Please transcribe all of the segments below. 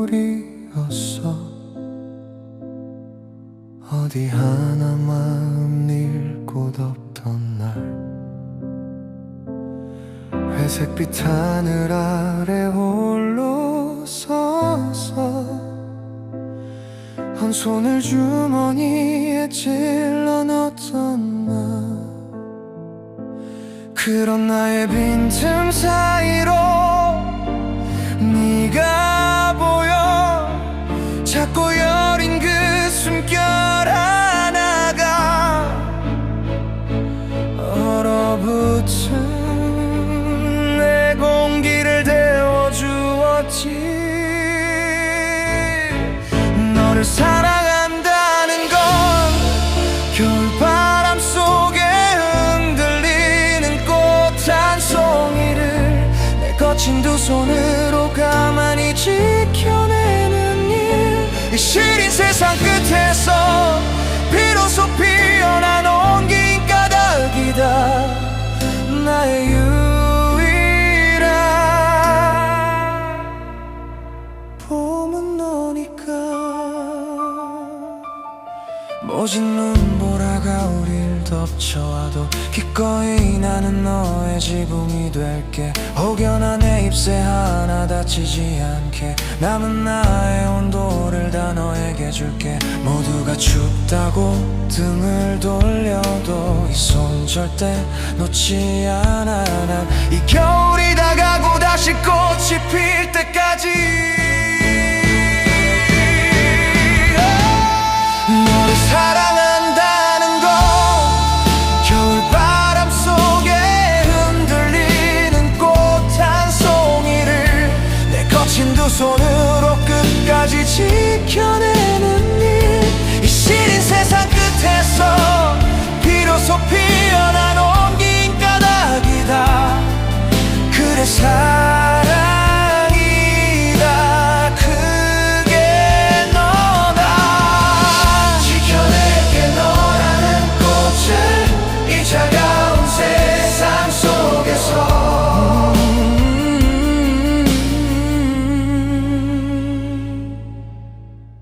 겨울이었어. 어디 하나 마음 닐곳 없던 날. 회색빛 하늘 아래 홀로 서서 한 손을 주머니에 찔러 넣었던 나 그런 나의 빈틈 사 자꾸 여린 그 숨결 하나가 얼어붙은 내 공기를 데워주었지. 너를 사랑한다는 건 겨울바람 속에 흔들리는 꽃 한 송이를 내 거친 두 손으로 끝에서 비로소 피어난 온긴 까닭이다. 나의 유일한 봄은 너니까. 모진 눈보라가 우릴 덮쳐와도 기꺼이 나는 너의 지붕이 될게. 혹여나 내 입새 하나 다치지 않게 남은 나의 너에게 줄게. 모두가 춥다고 등을 돌려도 이 손 절대 놓지 않아. 난 이 겨울이 다 가고 다시 꽃이 피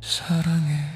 사랑해.